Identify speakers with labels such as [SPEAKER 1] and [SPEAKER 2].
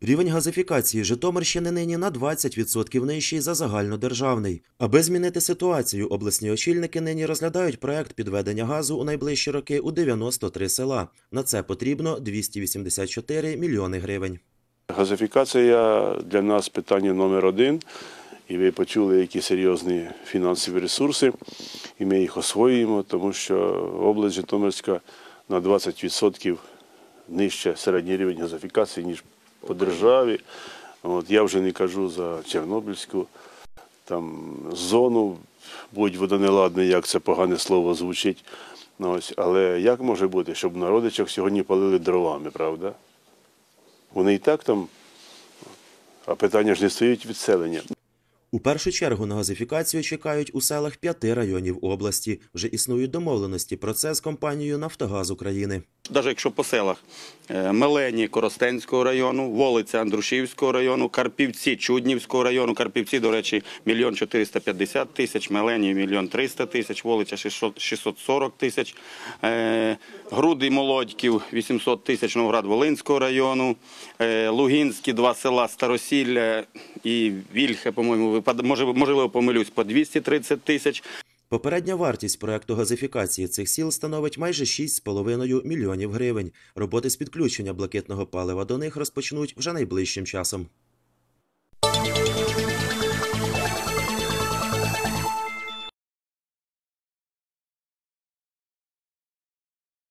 [SPEAKER 1] Рівень газифікації Житомирщини нині на 20% нижчий за загальнодержавний. Аби змінити ситуацію, обласні очільники нині розглядають проект підведення газу у найближчі роки у 93 села. На це потрібно 284 мільйони гривень.
[SPEAKER 2] Газифікація для нас питання номер один. І ви почули, які серйозні фінансові ресурси, і ми їх освоюємо, тому що область Житомирська на 20% нижче середній рівень газифікації, ніж по державі. От, я вже не кажу за Чорнобильську там, зону, будь водонеладний, як це погане слово звучить. Ну, ось, але як може бути, щоб на сьогодні палили дровами, правда? Вони і так там, а питання ж не стоїть відселення.
[SPEAKER 1] У першу чергу на газифікацію чекають у селах п'яти районів області. Вже існують домовленості про це з компанією Нафтогаз України.
[SPEAKER 3] Навіть якщо по селах. Е, Мелені Коростенського району, Волиця Андрушівського району, Карпівці Чуднівського району, Карпівці, до речі, мільйон 450 тисяч, Мелені мільйон 300 тисяч, Волиця 640 тисяч, е, Груди Молодьків 800 тисяч, Новоград Волинського району, е, Лугінські два села Старосілля і Вільхе, по-моєму, можливо, помилюсь, по 230 тисяч.
[SPEAKER 1] Попередня вартість проекту газифікації цих сіл становить майже 6,5 мільйонів гривень. Роботи з підключення блакитного палива до них розпочнуть вже найближчим часом.